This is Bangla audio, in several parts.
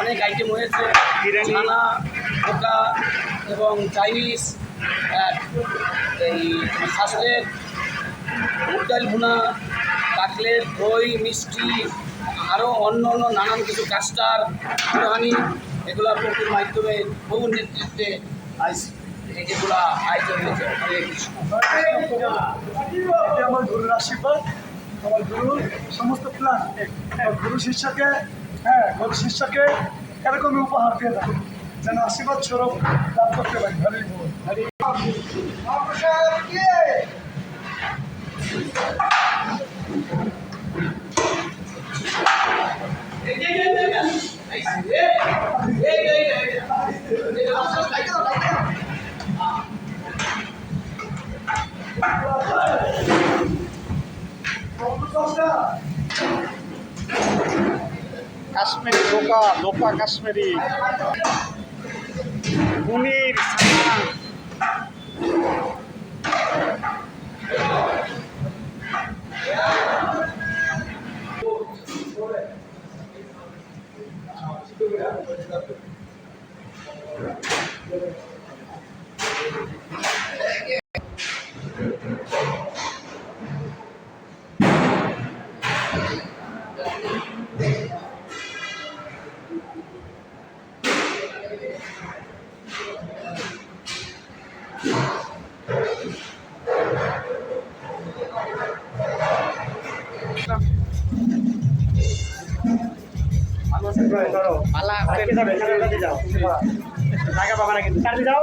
অনেক আইটেম হয়েছে। ছানা পোকা এবং চাইনিজ এই শাসলেট মুগ ডাল ভুনা কাটলেট দই মিষ্টি আরও অন্য অন্য নানান কিছু কাস্টার ফুলহানি এগুলা প্রচুর মাধ্যমে বহু নেতৃত্বে আজ এগুলা আয়োজন হয়েছে। হরে কৃষ্ণ আমার গুরুর আশীর্বাদ। আমার গুরুর সমস্ত প্ল্যান গুরু শিষ্যকে। হ্যাঁ গুরু শিষ্যকে। এরকমই উপহার দিয়ে থাকুন। যেন আশীর্বাদ স্বরূপ লাভ করতে পারি। হরি হরি কাশ্মীরি লোকা লোকা কাশ্মীরি। পনির ছানা পালা কাটি যাও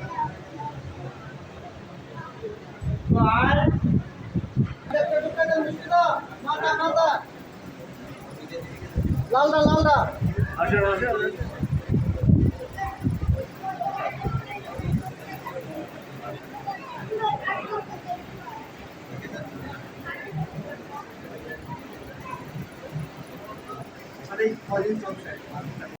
লালদা লালদা। আরে কদিন চলছে